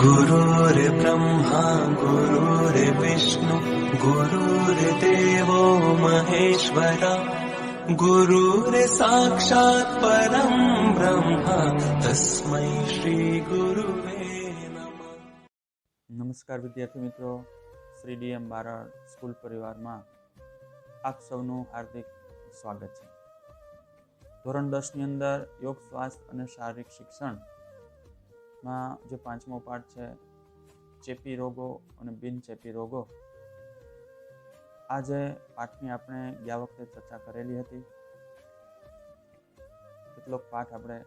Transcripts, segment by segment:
गुरुर्ब्रह्मा गुरुर्विष्णु गुरुर्देवो महेश्वरा गुरुर्साक्षात् परम् ब्रह्म तस्मै श्रीगुरुवे नमः નમસ્કાર વિદ્યાર્થી મિત્રો શ્રી ડીએમ બારડ સ્કૂલ પરિવારમાં આપ સૌનું હાર્દિક સ્વાગત છે ધોરણ દસની અંદર યોગ સ્વાસ્થ્ય અને શારીરિક શિક્ષણમાં જે પાંચમો પાઠ છે, ચેપી રોગો અને બિનચેપી રોગો, આજે પાઠની આપણે ગયા વખતે ચર્ચા કરેલી હતી. કેટલોક પાઠ આપણે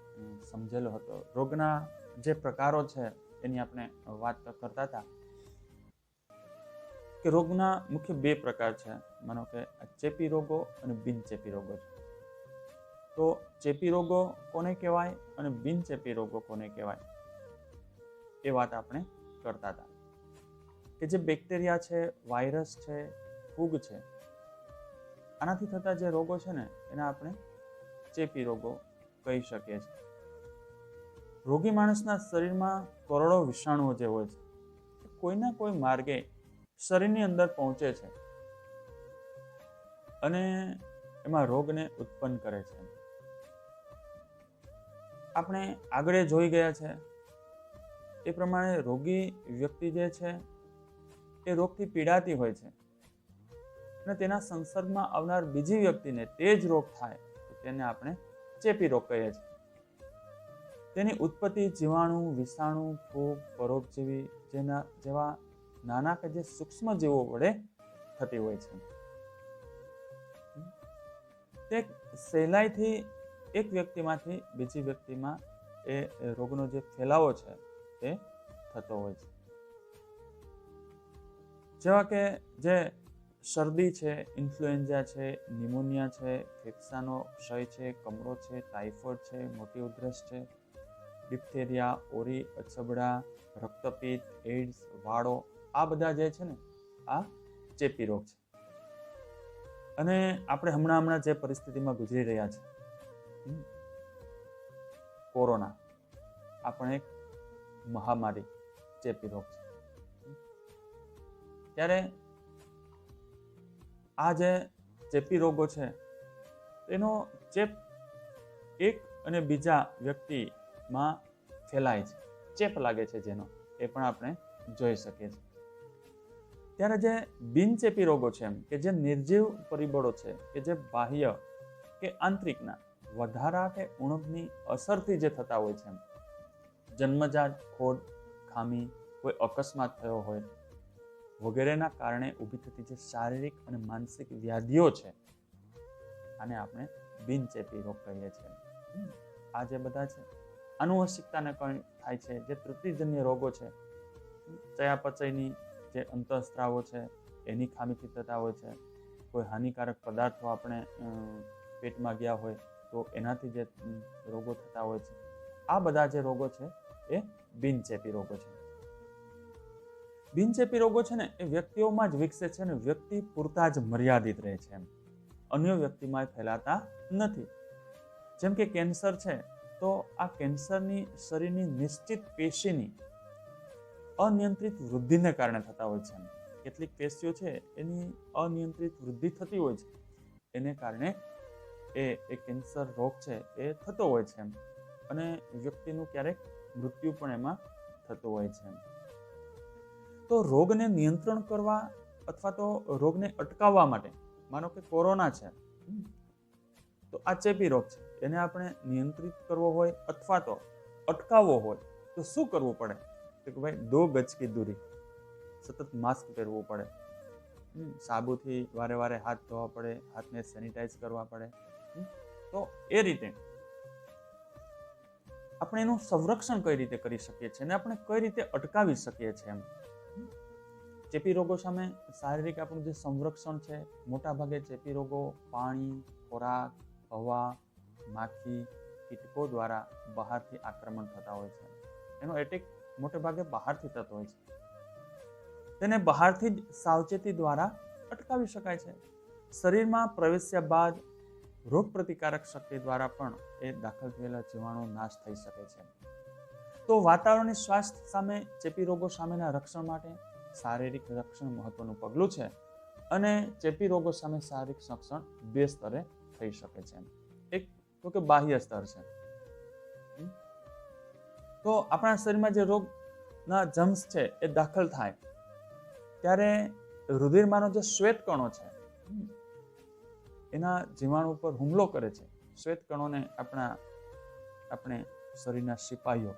સમજેલો હતો. રોગના જે પ્રકારો છે, એની આપણે વાત કરતા હતા. કે રોગના મુખ્ય બે પ્રકાર છે. માનો કે ચેપી રોગો અને બિનચેપી રોગો છે. તો ચેપી રોગો કોને કહેવાય અને બિનચેપી રોગો કોને કહેવાય? એ વાત આપણે કરતા હતા. કે જે બેક્ટેરિયા છે, વાયરસ છે, ફૂગ છે, આનાથી થતા જે રોગો છે ને, એને આપણે ચેપી રોગો કહી શકીએ છીએ. રોગી માણસના શરીરમાં કરોડો વિષાણુઓ જે હોય છે કોઈના કોઈ માર્ગે શરીરની અંદર પહોંચે છે અને એમાં રોગને ઉત્પન્ન કરે છે. આપણે આગળ જોઈ ગયા છે એ પ્રમાણે રોગી વ્યક્તિ જે છે, એ રોગથી પીડાતી હોય છે. અને તેના સંસર્ગમાં આવનાર બીજી વ્યક્તિને તે જ રોગ થાય, તો તેને આપણે ચેપી રોગ કહીએ છીએ. તેની ઉત્પત્તિ જીવાણુ, વિષાણુ ફૂગ પરોપજીવી જેના જેવા નાના કે જે સૂક્ષ્મ જીવો વડે થતી હોય છે. તે સહેલાઈથી એક વ્યક્તિમાંથી બીજી વ્યક્તિમાં એ રોગનો જે ફેલાવો છે એ? થતો હોય છે. જેવા કે જે શરદી છે, ઇન્ફ્લુએન્ઝા છે નિમોનિયા છે, ફેફસાનો ક્ષય છે, કમળો છે, ટાઇફોઇડ છે, મોટી ઉધરસ છે, ડિપ્થેરિયા, ઓરી, અછબડા, રક્તપિત્ત, એઇડ્સ, વાળો, આ બધા જે છે ને, આ ચેપી રોગ છે. અને આપણે હમણાં હમણાં જે પરિસ્થિતિમાં ગુજરી રહ્યા છે કોરોના આ પણ એક મહામારી ચેપી રોગ છે. ત્યારે આ જે ચેપી રોગો છે એનો ચેપ એક અને બીજા વ્યક્તિમાં ફેલાય છે. ચેપ લાગે છે જેનો, એ પણ આપણે જોઈ શકીએ છીએ. ત્યારે જે બિનચેપી રોગો છે એમ, કે જે નિર્જીવ પરિબળો છે, કે જે બાહ્ય કે આંતરિકના, વધારા કે ઉણપની અસરથી જે થતા હોય છે એમ જન્મજાત ખોડ ખામી કોઈ અકસ્માત થયો હોય વગેરેના કારણે ઊભી થતી જે શારીરિક અને માનસિક વ્યાધિઓ છે, આને આપણે બિનચેપી રોગ કહીએ છીએ. આ જે બધા છે, આનુવંશિકતાને કારણે થાય છે, જે તૃતીજન્ય રોગો છે, ચયાપચયની જે અંતઃસ્ત્રાવો છે, એની ખામીથી થતા હોય છે, કોઈ હાનિકારક પદાર્થો આપણે પેટમાં ગયા હોય તો એનાથી જે રોગો થતા હોય છે, આ બધા જે રોગો છે એ બિનચેપી રોગો છે. બિનચેપી રોગો છે ને, એ વ્યક્તિઓમાં જ વિકસે છે ને, વ્યક્તિ પૂરતા જ મર્યાદિત રહે છે અન્ય વ્યક્તિમાં ફેલાતા નથી. જેમ કે કેન્સર છે, તો આ કેન્સરની શરીરની નિશ્ચિત પેશીની અનિયંત્રિત વૃદ્ધિને કારણે થતા હોય છે. કેટલીક પેશીઓ છે, એની અનિયંત્રિત વૃદ્ધિ થતી હોય છે. એને કારણે એ કેન્સર રોગ છે, એ થતો હોય છે અને વ્યક્તિનું ક્યારેક મૃત્યુ પણ એમાં થતું હોય છે. તો રોગને નિયંત્રણ કરવા અથવા તો રોગને અટકાવવા માટે, માનો કે કોરોના છે, તો આ ચેપી રોગ છે. એને આપણે નિયંત્રિત કરવો હોય અથવા તો અટકાવવો હોય, તો શું કરવું પડે? કે ભાઈ, દો ગજ કી દૂરી. સતત માસ્ક પહેરવું પડે. સાબુથી વારે વારે હાથ ધોવા પડે, હાથને સેનિટાઈઝ કરવા પડે. તો એ રીતે આપણે એનું સંરક્ષણ કઈ રીતે કરી શકીએ છીએ અને આપણે કઈ રીતે અટકાવી શકીએ છીએ એમ? ચેપી રોગો સામે શારીરિક આપણું જે સંરક્ષણ છે મોટાભાગે ચેપી રોગો પાણી, ખોરાક, હવા, માખી, કીટકો દ્વારા બહારથી આક્રમણ થતા હોય છે. એનો એટેક મોટે ભાગે બહારથી થતો હોય છે. તેને બહારથી જ સાવચેતી દ્વારા અટકાવી શકાય છે. શરીરમાં પ્રવેશ્યા બાદ રોગ પ્રતિકારક શક્તિ દ્વારા પણ એ દાખલ થયેલા જીવાણુ નાશ થઈ શકે છે. તો વાતાવરણની સ્વાસ્થ્ય સામે, ચેપી રોગો સામેના રક્ષણ માટે શારીરિક રક્ષણ મહત્વનું પગલું છે અને ચેપી રોગો સામે શારીરિક રક્ષણ બે સ્તરે થઈ શકે છે. એક તો કે બાહ્ય સ્તર છે. તો આપણા શરીરમાં જે રોગના જમ્સ છે એ દાખલ થાય ત્યારે રુધિરમાંનો જે શ્વેત કણો છે એના જીવાણુ પર હુમલો કરે છે. શ્વેત આપણા, આપણે શરીરના સિપાહીઓ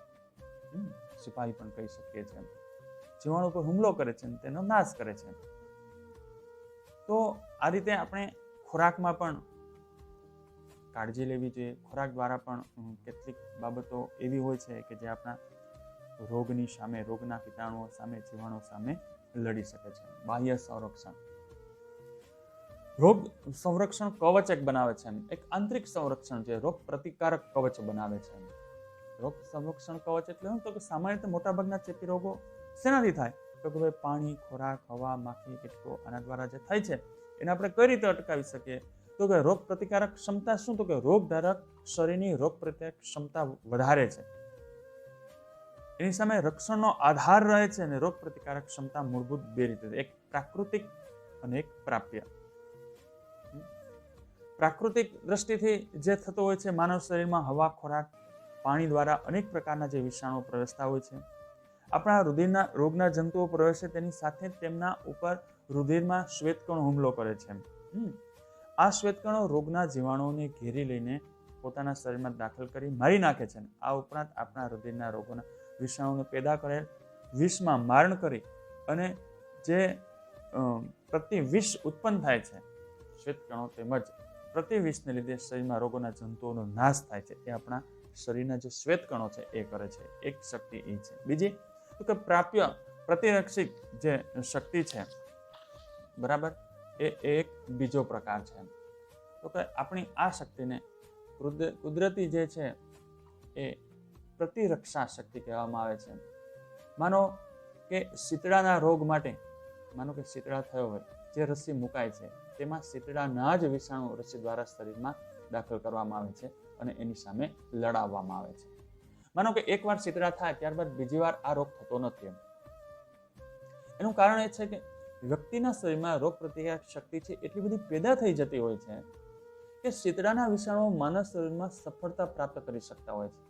સિપાહી પણ કહી શકીએ છીએ જીવાણુ પર હુમલો કરે છે તેનો નાશ કરે છે. તો આ રીતે આપણે ખોરાકમાં પણ કાળજી લેવી જોઈએ. ખોરાક દ્વારા પણ કેટલીક બાબતો એવી હોય છે કે જે આપણા રોગની સામે, રોગના કીટાણુઓ સામે, જીવાણુઓ સામે લડી શકે છે. બાહ્ય સંરક્ષણ. રોગ સંરક્ષણ કવચ એક બનાવે છે એક આંતરિક સંરક્ષણ છે, રોગ પ્રતિકારક કવચ બનાવે છે રોગ સંરક્ષણ કવચ એટલે શું? તો કે સામાન્ય રીતે મોટાભાગના ચેપી રોગો શેનાથી થાય? તો કે ભાઈ પાણી, ખોરાક, હવા, માખી, કીટકો આના દ્વારા જે થાય છે, એને આપણે કઈ રીતે અટકાવી શકીએ? તો કે રોગ પ્રતિકારક ક્ષમતા શું? તો કે રોગધારક શરીરની રોગ પ્રતિકારક ક્ષમતા વધારે છે. એની સામે રક્ષણનો આધાર રહે છે અને રોગ પ્રતિકારક ક્ષમતા મૂળભૂત બે રીતે. એક પ્રાકૃતિક અને એક પ્રાપ્ય. પ્રાકૃતિક દ્રષ્ટિથી જે થતો હોય છે, માનવ શરીરમાં હવા, ખોરાક, પાણી દ્વારા અનેક પ્રકારના જે વિષાણુઓ પ્રવેશતા હોય છે. આપણા રુધિરના, રોગના જંતુઓ પ્રવેશે તેની સાથે તેમના ઉપર રુધિરમાં શ્વેતકણો હુમલો કરે છે. આ શ્વેતકણો રોગના જીવાણુઓને ઘેરી લઈને પોતાના શરીરમાં દાખલ કરી મારી નાખે છે. આ ઉપરાંત આપણા રુધિરના રોગોના વિષાણુને પેદા કરેલ વિષમાં મારણ કરી અને જે પ્રતિ વિષ ઉત્પન્ન થાય છે. શ્વેતકણો તેમજ પ્રતિવિષને લીધે શરીરમાં રોગોના જંતુઓનો નાશ થાય છે. એ આપણા શરીરના જે શ્વેતકણો છે, એ કરે છે. એક શક્તિ એ છે. બીજી, તો કે પ્રાપ્ય પ્રતિરક્ષિક જે શક્તિ છે, બરાબર, એ એક બીજો પ્રકાર છે. તો કે આપણી આ શક્તિને કુદ- કુદરતી જે છે, એ પ્રતિરક્ષા શક્તિ કહેવામાં આવે છે. માનો કે શીતળાના રોગ માટે, માનો કે શીતળા થયો હોય, જે રસી મુકાય છે તેમાં શીતળાના જ વિષાણુ રસી દ્વારા શરીરમાં દાખલ કરવામાં આવે છે અને એની સામે લડાવવામાં આવે છે. માનો કે એકવાર શીતળા થાય, ત્યારબાદ બીજી વાર આ રોગ થતો નથી એમ. એનું કારણ એ છે કે વ્યક્તિના શરીરમાં રોગ પ્રતિકારક શક્તિ છે એટલી બધી પેદા થઈ જતી હોય છે કે શીતળાના વિષાણુઓ માનવ શરીરમાં સફળતા પ્રાપ્ત કરી શકતા હોય છે.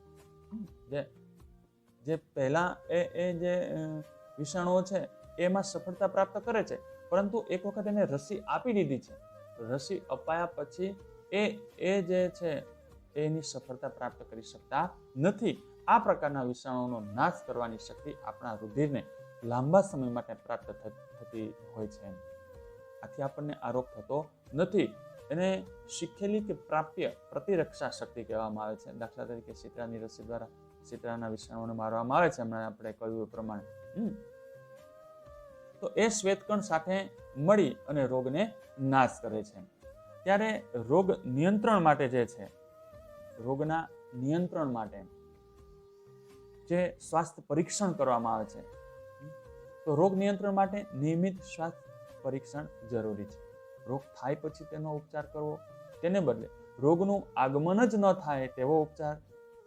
જે જે પહેલાં એ એ જે વિષાણુઓ છે, એમાં સફળતા પ્રાપ્ત કરે છે પરંતુ એક વખત એને રસી આપી દીધી છે. રસી અપાયા પછી એ એ જે છે, એની સફળતા પ્રાપ્ત કરી શકતા નથી. આ પ્રકારના વિષાણુનો નાશ કરવાની શક્તિ આપણા રુધિરને લાંબા સમય માટે પ્રાપ્ત થતી હોય છે. આથી આપણને આ રોગ થતો નથી. એને શીખેલી કે પ્રાપ્ય પ્રતિરક્ષા શક્તિ કહેવામાં આવે છે. દાખલા તરીકે સિત્રાની રસી દ્વારા શીતળાના વિષાણુઓને મારવામાં આવે છે. હમણાં આપણે કહ્યું એ પ્રમાણે. તો એ શ્વેતકણ સાથે મળી અને રોગને નાશ કરે છે ત્યારે રોગ નિયંત્રણ માટે જે છે, રોગના નિયંત્રણ માટે જે સ્વાસ્થ્ય પરીક્ષણ કરવામાં આવે છે, તો રોગ નિયંત્રણ માટે નિયમિત સ્વાસ્થ્ય પરીક્ષણ જરૂરી છે રોગ થાય પછી તેનો ઉપચાર કરવો, તેને બદલે રોગનું આગમન જ ન થાય તેવો ઉપચાર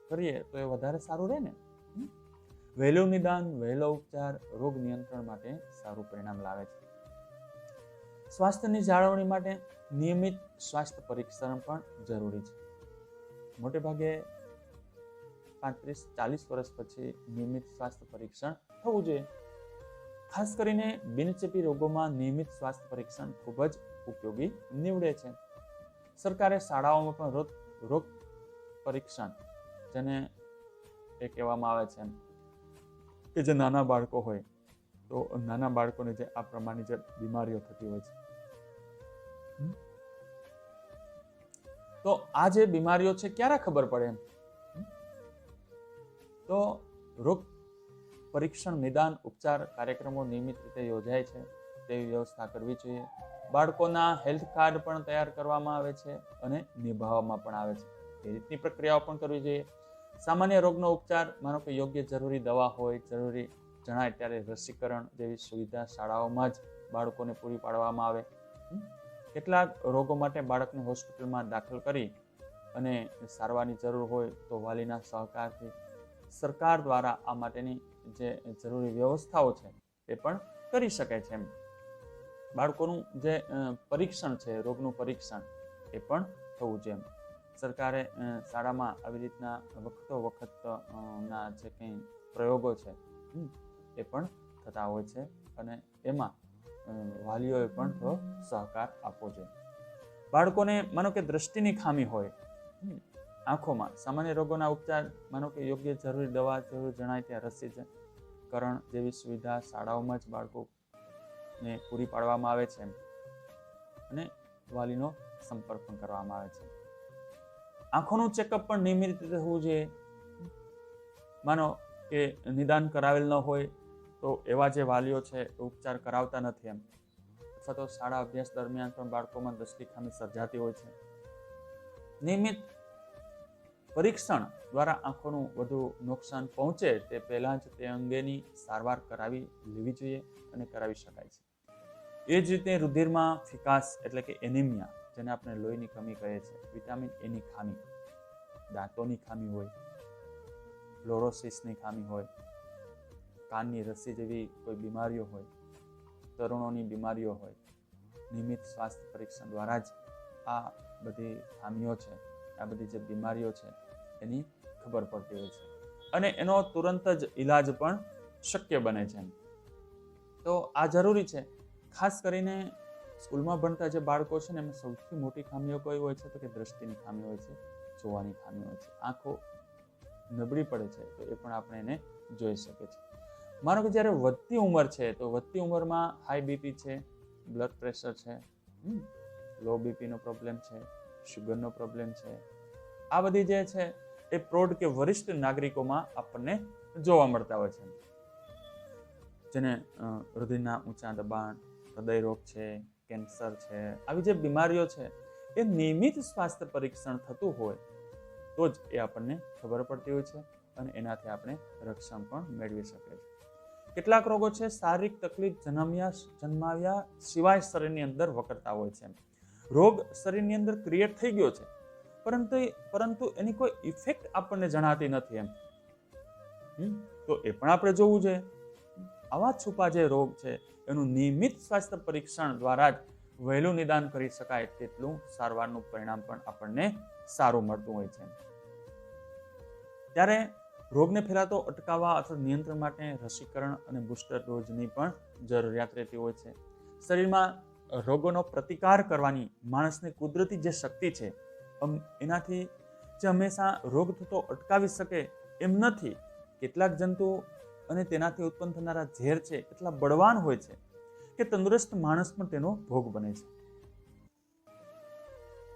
કરીએ તો એ વધારે સારું રહે ને? વહેલું નિદાન વહેલો ઉપચાર રોગ નિયંત્રણ માટે સારું પરિણામ લાવે છે. સ્વાસ્થ્યની જાળવણી માટે નિયમિત સ્વાસ્થ્ય પરીક્ષણ પણ જરૂરી છે. મોટે ભાગે પાંત્રીસ, ચાલીસ વર્ષ પછી નિયમિત સ્વાસ્થ્ય પરીક્ષણ થવું જોઈએ. ખાસ કરીને બિનચેપી રોગોમાં નિયમિત સ્વાસ્થ્ય પરીક્ષણ ખૂબ જ ઉપયોગી નીવડે છે. સરકારે શાળાઓમાં પણ રોગ પરીક્ષણ, જેને એ કહેવામાં આવે છે કે જે નાના બાળકો હોય, તો નાના બાળકોને જે આ પ્રમાણની જે બીમારીઓ થતી હોય છે. તો આ જે બીમારીઓ છે, ક્યારે ખબર પડે એમ? તો રોગ પરીક્ષણ નિદાન, ઉપચાર કાર્યક્રમો નિયમિત રીતે યોજાય છે, તેવી વ્યવસ્થા કરવી જોઈએ. બાળકોના હેલ્થ કાર્ડ પણ તૈયાર કરવામાં આવે છે અને નિભાવવામાં પણ આવે છે. એ રીતની પ્રક્રિયાઓ પણ કરવી જોઈએ. સામાન્ય રોગનો ઉપચાર, માનો કે યોગ્ય જરૂરી દવા હોય, જરૂરી જણાય ત્યારે રસીકરણ જેવી સુવિધા શાળાઓમાં જ બાળકોને પૂરી પાડવામાં આવે. કેટલાક રોગો માટે બાળકને હોસ્પિટલમાં દાખલ કરી અને સારવારની જરૂર હોય તો વાલીના સહકારથી સરકાર દ્વારા આ માટેની જે જરૂરી વ્યવસ્થાઓ છે એ પણ કરી શકે છે એમ. બાળકોનું જે પરીક્ષણ છે, રોગનું પરીક્ષણ એ પણ થવું જોઈએ સરકારે શાળામાં આવી રીતના વખતો વખત ના જે કંઈ પ્રયોગો છે એ પણ થતા હોય છે અને એમાં વાલીઓએ પણ થોડો સહકાર આપવો જોઈએ. બાળકોને માનો કે દ્રષ્ટિની ખામી હોય આંખોમાં સામાન્ય રોગોના ઉપચાર માનો કે યોગ્ય જરૂરી દવા જરૂર જણાય ત્યાં રસીકરણ જેવી સુવિધા શાળાઓમાં જ બાળકોને પૂરી પાડવામાં આવે છે અને વાલીનો સંપર્ક પણ કરવામાં આવે છે. આંખોનું ચેકઅપ પણ નિયમિત રીતે હોવું જોઈએ. માનો કે નિદાન કરાવેલ ન હોય તો એવા જે વાલીઓ છે ઉપચાર કરાવતા નથી એમ. અથવા તો શાળા અભ્યાસ દરમિયાન પણ બાળકોમાં દસ્તી ખામી સર્જાતી હોય છે. નિયમિત પરીક્ષણ દ્વારા આંખોનું વધુ નુકસાન પહોંચે તે પહેલાં જ તે અંગેની સારવાર કરાવી લેવી જોઈએ અને કરાવી શકાય છે. એ જ રીતે રુધિરમાં ફિકાસ એટલે કે એનિમિયા જેને આપણે લોહીની કમી કહે છે. વિટામિન એની ખામી. દાંતોની ખામી હોય ફ્લોરોસિસની ખામી હોય, કાનની રસી જેવી કોઈ બીમારીઓ હોય, તરુણોની બીમારીઓ હોય, નિયમિત સ્વાસ્થ્ય પરીક્ષણ દ્વારા જ આ બધી ખામીઓ છે, આ બધી જે બીમારીઓ છે, એની ખબર પડતી હોય છે. અને એનો તુરંત જ ઈલાજ પણ શક્ય બને છે તો આ જરૂરી છે. ખાસ કરીને સ્કૂલમાં ભણતા જે બાળકો છે ને એમાં સૌથી મોટી ખામીઓ કઈ હોય છે? તો કે દ્રષ્ટિની ખામી હોય છે, જોવાની ખામી હોય છે. આંખો નબળી પડે છે, તો એ પણ આપણે એને જોઈ શકીએ છીએ. માનો કે જ્યારે વધતી ઉંમર છે, તો વધતી ઉંમરમાં હાઈ બીપી છે બ્લડ પ્રેશર છે લો બીપીનો પ્રોબ્લેમ છે શુગરનો પ્રોબ્લેમ છે. આ બધી જે છે, એ પ્રૌઢ કે વરિષ્ઠ નાગરિકોમાં આપણને જોવા મળતા હોય છે. જેને હૃદયના ઊંચા દબાણ હૃદય રોગ છે કેન્સર છે, આવી જે બીમારીઓ છે, એ નિયમિત સ્વાસ્થ્ય પરીક્ષણ થતું હોય તો જ એ આપણને ખબર પડતી હોય છે અને એનાથી આપણે રક્ષણ પણ મેળવી શકીએ છીએ. કેટલાક રોગો છે, શારીરિક તકલીફ જન્મ્યા, જન્માવ્યા સિવાય શરીરની અંદર વકરતા હોય છે રોગ શરીરની અંદર ક્રિએટ થઈ ગયો છે, પરંતુ પરંતુ એની કોઈ ઇફેક્ટ આપણને જણાતી નથી એમ. તો એ પણ આપણે જોવું જોઈએ. આવા છુપા જે રોગ છે એનું નિયમિત સ્વાસ્થ્ય પરીક્ષણ દ્વારા જ વહેલું નિદાન કરી શકાય તેટલું સારવારનું પરિણામ પણ આપણને સારું મળતું હોય છે. ત્યારે રોગને ફેલાતો, અટકાવવા અથવા નિયંત્રણ માટે રસીકરણ અને બુસ્ટર ડોઝની પણ જરૂરિયાત રહેતી હોય છે. શરીરમાં રોગોનો પ્રતિકાર કરવાની માણસની કુદરતી જે શક્તિ છે એનાથી જે હંમેશા રોગ થતો, અટકાવી શકે એમ નથી. કેટલાક જંતુ અને તેનાથી ઉત્પન્ન થનારા ઝેર છે, એટલા બળવાન હોય છે કે તંદુરસ્ત માણસ પણ તેનો ભોગ બને છે.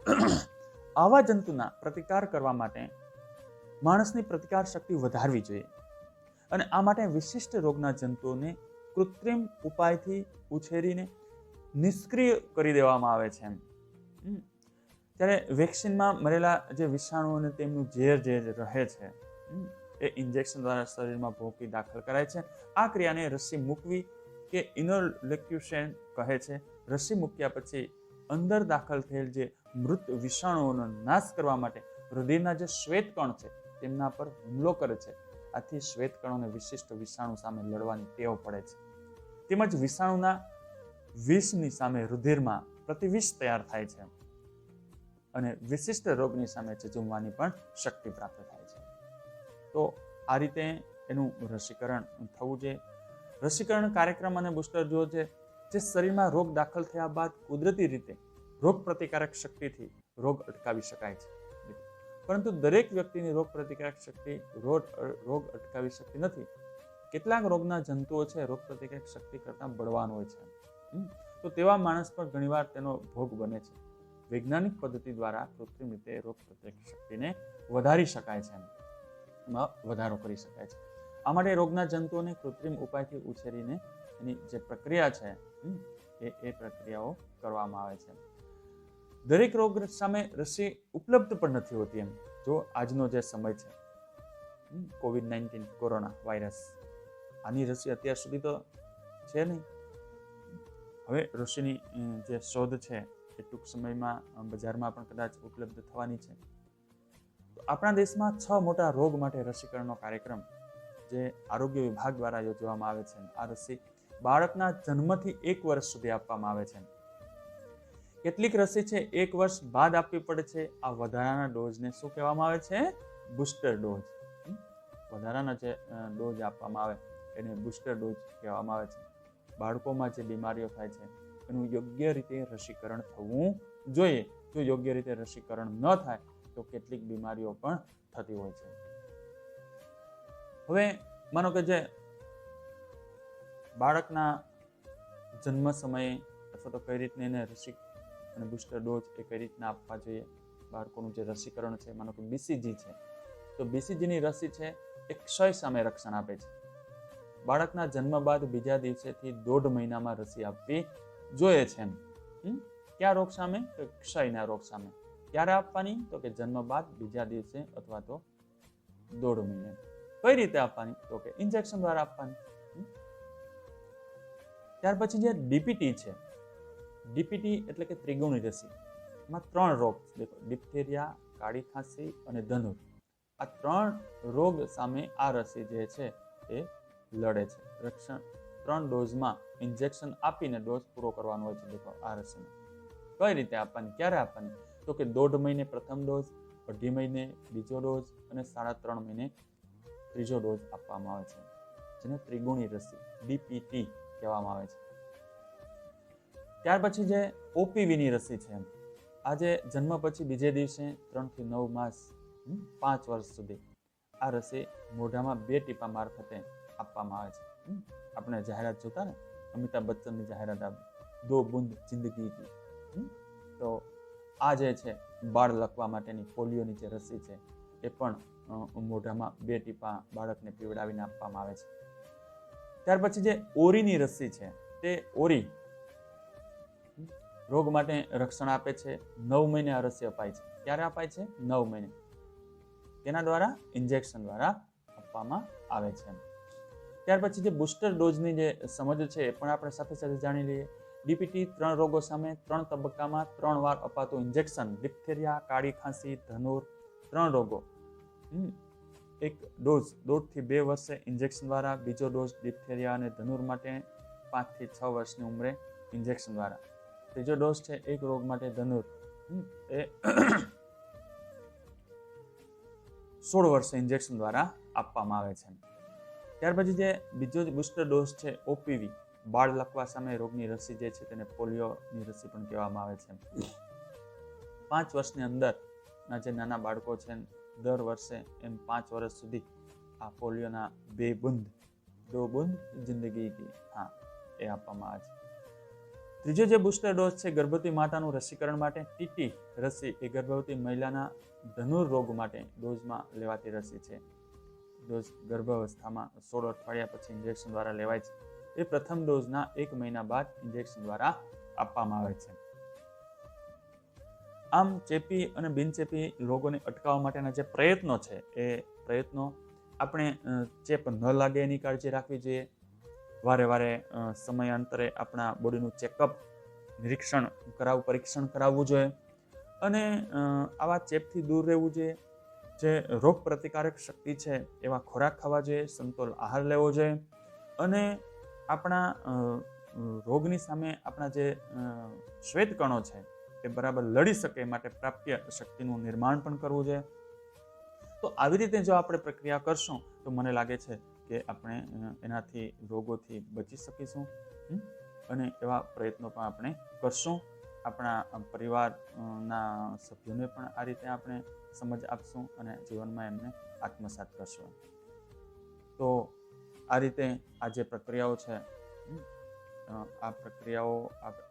આવા જંતુના પ્રતિકાર કરવા માટે માણસની પ્રતિકાર શક્તિ વધારવી જોઈએ અને આ માટે વિશિષ્ટ રોગના જંતુઓને કૃત્રિમ ઉપાયથી ઉછેરીને નિષ્ક્રિય કરી દેવામાં આવે છે ત્યારે વેક્સિનમાં મરેલા જે વિષાણુ અને તેમનું ઝેર જે રહે છે એ ઇન્જેક્શન દ્વારા શરીરમાં ભોંકી દાખલ કરાય છે. આ ક્રિયાને રસી મૂકવી કે ઇનોલેક્યુશન કહે છે. રસી મૂક્યા પછી અંદર દાખલ થયેલ જે મૃત વિષાણુઓનો નાશ કરવા માટે હૃદયના જે શ્વેતકણ છે, તેમના પર હુમલો કરે છે. આથી શ્વેતકણોને વિશિષ્ટ વિષાણુ સામે લડવાની ટેવ પડે છે. તેમજ વિષાણુના વિષની સામે રુધિરમાં પ્રતિવિષ તૈયાર થાય છે. અને વિશિષ્ટ રોગની સામે ઝઝુમવાની પણ શક્તિ પ્રાપ્ત થાય છે. તો આ રીતે એનું રસીકરણ થવું જોઈએ. રસીકરણ કાર્યક્રમ અને બુસ્ટર ડોઝ છે જે શરીરમાં રોગ દાખલ થયા બાદ કુદરતી રીતે રોગ પ્રતિકારક શક્તિથી રોગ અટકાવી શકાય છે. પરંતુ દરેક વ્યક્તિની રોગ પ્રતિકારક શક્તિ રોગ રોગ અટકાવી શકતી નથી. કેટલાક રોગના જંતુઓ છે, રોગ પ્રતિકારક શક્તિ કરતાં બળવાન હોય છે. તો તેવા માણસ પર ઘણીવાર તેનો ભોગ બને છે. વૈજ્ઞાનિક પદ્ધતિ દ્વારા કૃત્રિમ રીતે રોગ પ્રતિકારક શક્તિને વધારી શકાય છે એમાં વધારો કરી શકાય છે. આ માટે રોગના જંતુઓને કૃત્રિમ ઉપાયથી ઉછેરીને એની જે પ્રક્રિયા છે એ એ પ્રક્રિયાઓ કરવામાં આવે છે. દરેક રોગ સામે રસી ઉપલબ્ધ પણ નથી હોતી એમ. જો આજનો જે સમય છે કોવિડ નાઇન્ટીન કોરોના વાયરસ, આની રસી અત્યાર સુધી તો છે નહીં. હવે રસીની જે શોધ છે, એ ટૂંક સમયમાં બજારમાં પણ કદાચ ઉપલબ્ધ થવાની છે. આપણા દેશમાં છ મોટા રોગ માટે રસીકરણનો કાર્યક્રમ જે આરોગ્ય વિભાગ દ્વારા યોજવામાં આવે છે. આ રસી બાળકના જન્મથી એક વર્ષ સુધી આપવામાં આવે છે. કેટલીક રસી છે, એક વર્ષ બાદ આપવી પડે છે. આ વધારાના ડોઝને શું કહેવામાં આવે છે? Booster dose. વધારાના જે ડોઝ આપવામાં આવે એને બુસ્ટર ડોઝ કહેવામાં આવે છે. બાળકોમાં જે બીમારીઓ થાય છે, એનું યોગ્ય રીતે રસીકરણ થવું જોઈએ. જો યોગ્ય રીતે રસીકરણ ન થાય તો કેટલીક બીમારીઓ પણ થતી હોય છે. હવે માનો કે જે બાળકના જન્મ સમયે અથવા તો કઈ રીતને એને રસી અને બુસ્ટર ડોઝ એ કઈ રીતના આપવા જોઈએ, બાળકોનું જે રસીકરણ છે, માનો કે બીસીજી છે, તો બીસીજીની રસી છે એ ક્ષય સામે રક્ષણ આપે છે. બાળકના જન્મ બાદ બીજા દિવસેથી દોઢ મહિનામાં રસી આપવી જોઈએ છે એમ? કયા રોગ સામે? ક્ષયના રોગ સામે. ક્યારે આપવાની? તો કે જન્મ બાદ બીજા દિવસે અથવા તો દોઢ મહિને. કઈ રીતે આપવાની? તો કે ઇન્જેક્શન દ્વારા આપવાની. ત્યાર પછી જે ડીપીટી છે ડીપીટી એટલે કે ત્રિગુણી રસી. એમાં ત્રણ રોગ દેખો ડિપ્થેરિયા કાળી ખાંસી અને ધનુર. આ ત્રણ રોગ સામે આ રસી જે છે, એ લડે છે. રક્ષણ ત્રણ ડોઝમાં ઇન્જેક્શન આપીને ડોઝ પૂરો કરવાનો હોય છે. દેખો, આ રસીનો. કઈ રીતે આપવાની? ક્યારે આપવાની? તો કે દોઢ મહિને પ્રથમ ડોઝ, અઢી મહિને બીજો ડોઝ અને સાડા ત્રણ મહિને ત્રીજો ડોઝ આપવામાં આવે છે. જેને ત્રિગુણી રસી, ડીપીટી કહેવામાં આવે છે. ત્યાર પછી જે ઓપીવીની રસી છે આજે જન્મ પછી બીજે દિવસે ત્રણથી નવ માસ પાંચ વર્ષ સુધી આ રસી મોઢામાં બે ટીપા મારફતે આપવામાં આવે છે. આપણે જાહેરાત જોતા ને, અમિતાભ બચ્ચનની જાહેરાત આવી દો બુંદ જિંદગી તો આ જે છે, બાળ લખવા માટેની પોલિયોની જે રસી છે, એ પણ મોઢામાં બે ટીપા બાળકને પીવડાવીને આપવામાં આવે છે. ત્યાર પછી જે ઓરીની રસી છે, તે ઓરી રોગ માટે રક્ષણ આપે છે, નવ મહિને આ રસી અપાય છે. ક્યારે અપાય છે? નવ મહિને. તેના દ્વારા ઇન્જેક્શન દ્વારા આપવામાં આવે છે. ત્યાર પછી જે બુસ્ટર ડોઝની જે સમજ છે, એ પણ આપણે સાથે સાથે જાણી લઈએ. ડીપીટી ત્રણ રોગો સામે ત્રણ તબક્કામાં ત્રણ વાર અપાતું ઇન્જેક્શન ડિપ્થેરિયા કાળી ખાંસી, ધનુર, ત્રણ રોગો. એક ડોઝ, દોઢથી બે વર્ષે ઇન્જેક્શન દ્વારા, બીજો ડોઝ ડિપ્થેરિયા અને ધનુર માટે પાંચથી છ વર્ષની ઉંમરે ઇન્જેક્શન દ્વારા. ત્રીજો ડોઝ છે એક રોગ માટે ધનુર. એ સોળ વર્ષે ઇન્જેક્શન દ્વારા આપવામાં આવે છે. ત્યાર પછી જે બીજો બુસ્ટર ડોઝ છે, ઓપીવી. બાળ લકવા સામે રોગની રસી જે છે તેને પોલિયોની રસી પણ કહેવામાં આવે છે. પાંચ વર્ષની અંદરના જે નાના બાળકો છે દર વર્ષે એમ પાંચ વર્ષ સુધી આ પોલિયોના બે બુંદ, દો બુંદ જિંદગી કી હા, એ આપવામાં આવે છે. ત્રીજો જે બુસ્ટર ડોઝ છે ગર્ભવતી માતાનું રસીકરણ માટે ટીટી રસી એ ગર્ભવતી મહિલાના ધનુર રોગ માટે ડોઝમાં લેવાતી રસી છે. ડોઝ ગર્ભાવસ્થામાં સોળ અઠવાડિયા પછી ઇન્જેક્શન દ્વારા લેવાય છે. એ પ્રથમ ડોઝના એક મહિના બાદ ઇન્જેક્શન દ્વારા આપવામાં આવે છે. આમ ચેપી અને બિનચેપી રોગોને અટકાવવા માટેના જે પ્રયત્નો છે, એ પ્રયત્નો આપણે ચેપ ન લાગે એની કાળજી રાખવી જોઈએ. વારે વારે સમયાંતરે આપણા બોડીનું ચેકઅપ, નિરીક્ષણ કરાવવું પરીક્ષણ કરાવવું જોઈએ. અને આવા ચેપથી દૂર રહેવું જોઈએ. જે રોગ પ્રતિકારક શક્તિ છે, એવા ખોરાક ખાવા જોઈએ સમતોલ આહાર લેવો જોઈએ. અને આપણા રોગની સામે આપણા જે શ્વેત કણો છે, એ બરાબર લડી શકે એ માટે પ્રાપ્ય શક્તિનું નિર્માણ પણ કરવું જોઈએ. તો આવી રીતે જો આપણે પ્રક્રિયા કરશું, તો મને લાગે છે કે આપણે એનાથી રોગોથી બચી શકીશું અને એવા પ્રયત્નો પણ આપણે કરશું. આપણા પરિવારના સભ્યોને પણ આ રીતે આપણે સમજ આપશું અને જીવનમાં એમને આત્મસાત કરશું. તો આ રીતે આ જે પ્રક્રિયાઓ છે આ પ્રક્રિયાઓ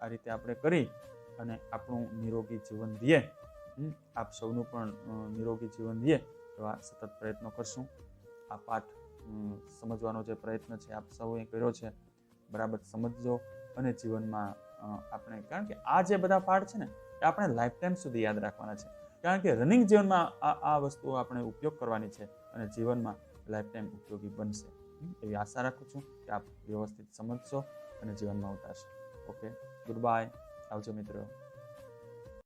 આ રીતે આપણે કરી અને આપણું નિરોગી જીવન દઈએ આપ સૌનું પણ નિરોગી જીવન દઈએ એવા સતત પ્રયત્નો કરશું. આ પાઠ સમજવાનો જે પ્રયત્ન છે આપ સૌએ કર્યો છે, બરાબર સમજજો અને જીવનમાં આપણે, કારણ કે આ જે બધા પાઠ છે ને, એ આપણે લાઈફ ટાઈમ સુધી યાદ રાખવાના છે. કારણ કે રનિંગ જીવનમાં આ આ વસ્તુઓ આપણે ઉપયોગ કરવાની છે અને જીવનમાં લાઈફ ટાઈમ ઉપયોગી બનશે. એવી આશા રાખું છું કે આપ વ્યવસ્થિત સમજશો અને જીવનમાં ઉતારશો ઓકે ગુડ બાય આવજો મિત્રો.